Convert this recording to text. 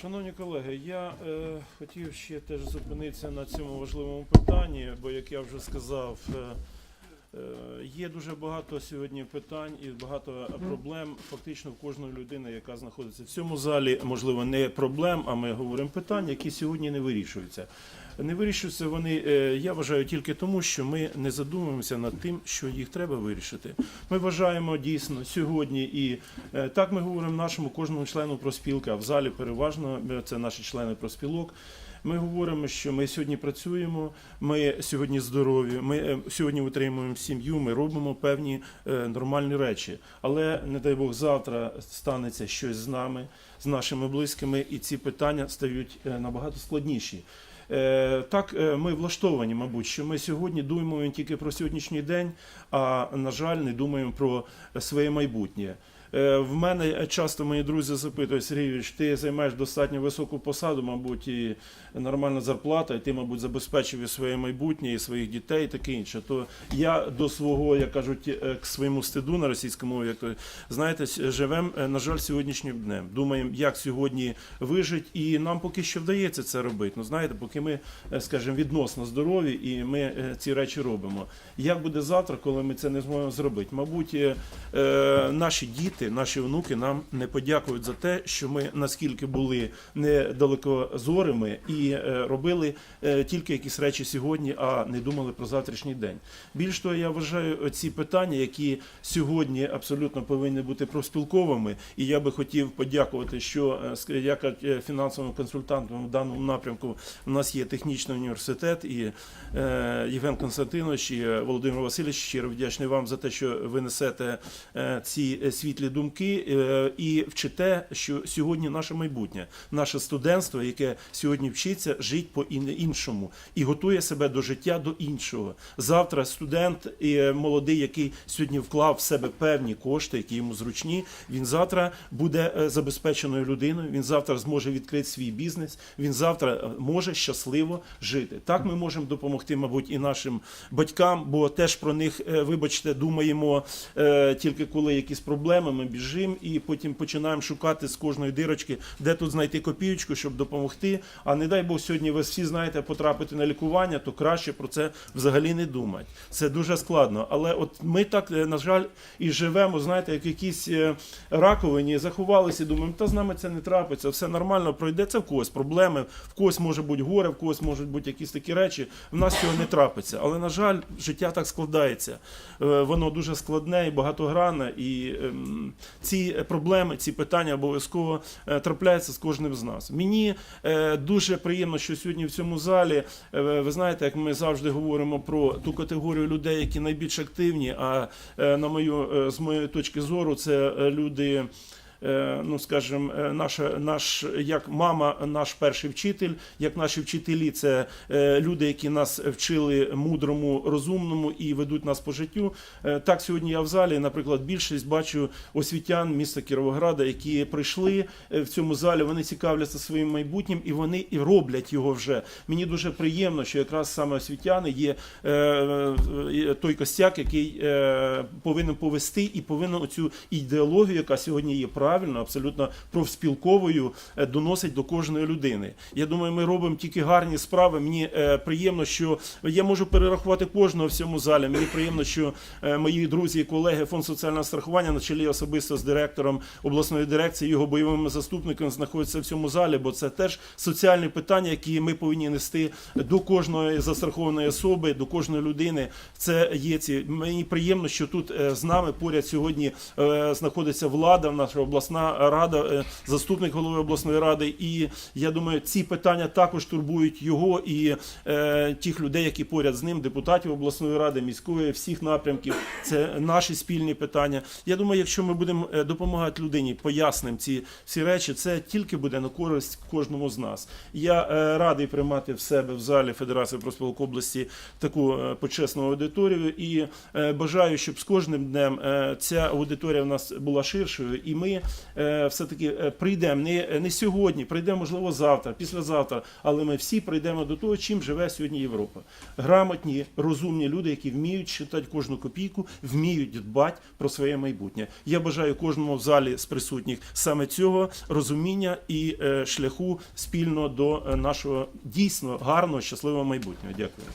Шановні колеги, я е, хотів ще теж зупинитися на цьому важливому питанні, бо, як я вже сказав, е, є дуже багато сьогодні питань і багато проблем фактично в кожної людини, яка знаходиться в цьому залі. Можливо, не проблем, а ми говоримо питань, які сьогодні не вирішуються. Не вирішуються вони, е, я вважаю, тільки тому, що ми не задумуємося над тим, що їх треба вирішити. Ми вважаємо дійсно сьогодні, і е, так ми говоримо нашому кожному члену проспілки, а в залі переважно е, це наші члени проспілок. Ми говоримо, що ми сьогодні працюємо, ми сьогодні здорові, ми е, сьогодні утримуємо сім'ю, ми робимо певні е, нормальні речі. Але не дай Бог, завтра станеться щось з нами, з нашими близькими, і ці питання стають е, набагато складніші. Так, ми влаштовані, мабуть, що ми сьогодні думаємо тільки про сьогоднішній день, а на жаль, не думаємо про своє майбутнє. Е, В мене часто мої друзі запитують, Сергійович, ти займаєш достатньо високу посаду, мабуть, і нормальна зарплата, і ти, мабуть, забезпечив і своє майбутнє, і своїх дітей, і таке інше. То я до свого, як кажуть, е, к своєму стиду на російській мові, як то знаєте, живемо, на жаль, сьогоднішнім днем. Думаємо, як сьогодні вижити, і нам поки що вдається це робити. Ну знаєте, поки ми, е, скажімо, відносно здорові, і ми е, ці речі робимо. Як буде завтра, коли ми це не зможемо зробити? Мабуть, е, е, наші діти, наші онуки нам не подякують за те, що ми наскільки були недалекозорими і е, робили е, тільки якісь речі сьогодні, а не думали про завтрашній день. Більш того, я вважаю ці питання, які сьогодні абсолютно повинні бути профспілковими, і я би хотів подякувати, що е, як фінансовим консультантом в даному напрямку у нас є технічний університет і Євген Константинович і Володимир Васильович. Щиро вдячний вам за те, що ви несете ці світлі думки е, і вчите, що сьогодні наше майбутнє, наше студентство, яке сьогодні вчиться жити по іншому і готує себе до життя до іншого. Завтра студент і е, молодий, який сьогодні вклав в себе певні кошти, які йому зручні. Він завтра буде е, забезпеченою людиною. Він завтра зможе відкрити свій бізнес. Він завтра може щасливо жити. Так ми можемо допомогти, мабуть, і нашим батькам, бо теж про них, вибачте, думаємо тільки коли якісь проблеми. Ми біжимо і потім починаємо шукати з кожної дирочки, де тут знайти копійочку, щоб допомогти. А не дай Бог, сьогодні ви всі знаєте потрапити на лікування, то краще про це взагалі не думати. Це дуже складно. Але от ми так, е, на жаль, і живемо, знаєте, як якісь е, раковині, заховалися думаємо, та з нами це не трапиться, все нормально пройде. Це в когось проблеми, в когось може бути горе, в когось можуть бути якісь такі речі. В нас цього не трапиться. Але, на жаль, життя так складається. Е, Воно дуже складне і багатогранне, і ем, ці проблеми, ці питання обов'язково е, трапляються з кожним з нас. Мені е, дуже приємно, що сьогодні в цьому залі, е, ви знаєте, як ми завжди говоримо про ту категорію людей, які найбільш активні. А на мою з моєї точки зору, це люди. Е, Ну, скажімо, е, наша, наш як мама, наш перший вчитель, як наші вчителі, це е, люди, які нас вчили мудрому, розумному і ведуть нас по життю. Так сьогодні я в залі, наприклад, більшість бачу освітян міста Кіровограда, які прийшли в цьому залі. Вони цікавляться своїм майбутнім і вони і роблять його вже. Мені дуже приємно, що якраз саме освітяни є той костяк, який повинен повести і повинен оцю ідеологію, яка сьогодні є правильно, абсолютно профспілковою, е, доносить до кожної людини. Я думаю, ми робимо тільки гарні справи. Мені е, приємно, що я можу перерахувати кожного в цьому залі. Мені приємно, що е, мої друзі і колеги фонд соціального страхування на чолі особисто з директором обласної дирекції, його бойовими заступниками знаходяться в цьому залі, бо це теж соціальні питання, які ми повинні нести до кожної застрахованої особи, до кожної людини. Це є ці. Мені приємно, що тут з нами поряд сьогодні знаходиться влада, в наша обласна рада, е, заступник голови обласної ради. І я думаю, ці питання також турбують його і е, тих людей, які поряд з ним, депутатів обласної ради, міської, всіх напрямків. Це наші спільні питання. Я думаю, якщо ми будемо е, допомагати людині, пояснимо ці всі речі, це тільки буде на користь кожному з нас. Я е, радий приймати в себе в залі Федерації профспілок області таку е, почесну аудиторію і е, бажаю, щоб з кожним днем е, ця аудиторія в нас була ширшою, і ми все-таки е, прийдемо не, не сьогодні, прийдемо, можливо, завтра, післязавтра, але ми всі прийдемо до того, чим живе сьогодні Європа. Грамотні, розумні люди, які вміють читати кожну копійку, вміють дбати про своє майбутнє. Я бажаю кожному в залі з присутніх саме цього розуміння і е, шляху спільно до е, нашого дійсно гарного, щасливого майбутнього. Дякую.